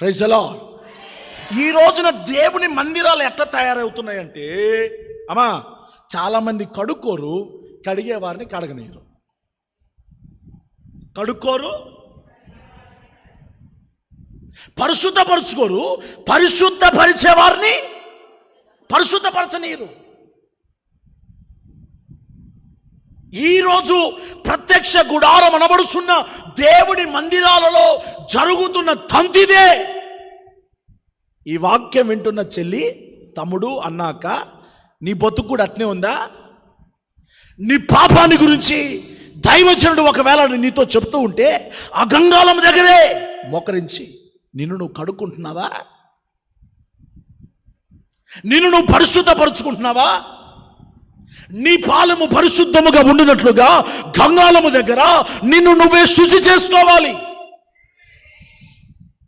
ప్రైజలా ఈ రోజున దేవుని మందిరాలు ఎట్లా తయారవుతున్నాయంటే అమ్మా చాలామంది కడుక్కోరు కడిగే వారిని కడగనీయరు. కడుక్కోరు పరిశుద్ధపరుచుకోరు పరిశుద్ధపరిచే వారిని పరిశుద్ధపరచనీయరు. ఈరోజు ప్రత్యక్ష గుడారం అనబడుచున్న దేవుడి మందిరాలలో జరుగుతున్న తంతిదే. ఈ వాక్యం వింటున్న చెల్లి తమ్ముడు అన్నాక నీ బతుకు కూడా అట్నే ఉందా? నీ పాపాన్ని గురించి దైవజనుడు ఒకవేళ నీతో చెప్తూ ఉంటే ఆ గంగాలం దగ్గరే మోకరించి నిన్ను నువ్వు కడుక్కుంటున్నావా? నిన్ను నువ్వు పరిశుద్ధపరుచుకుంటున్నావా? నీ పాలము పరిశుద్ధముగా ఉండినట్లుగా గంగాలము దగ్గర నిన్ను నువ్వే శుచి చేసుకోవాలి.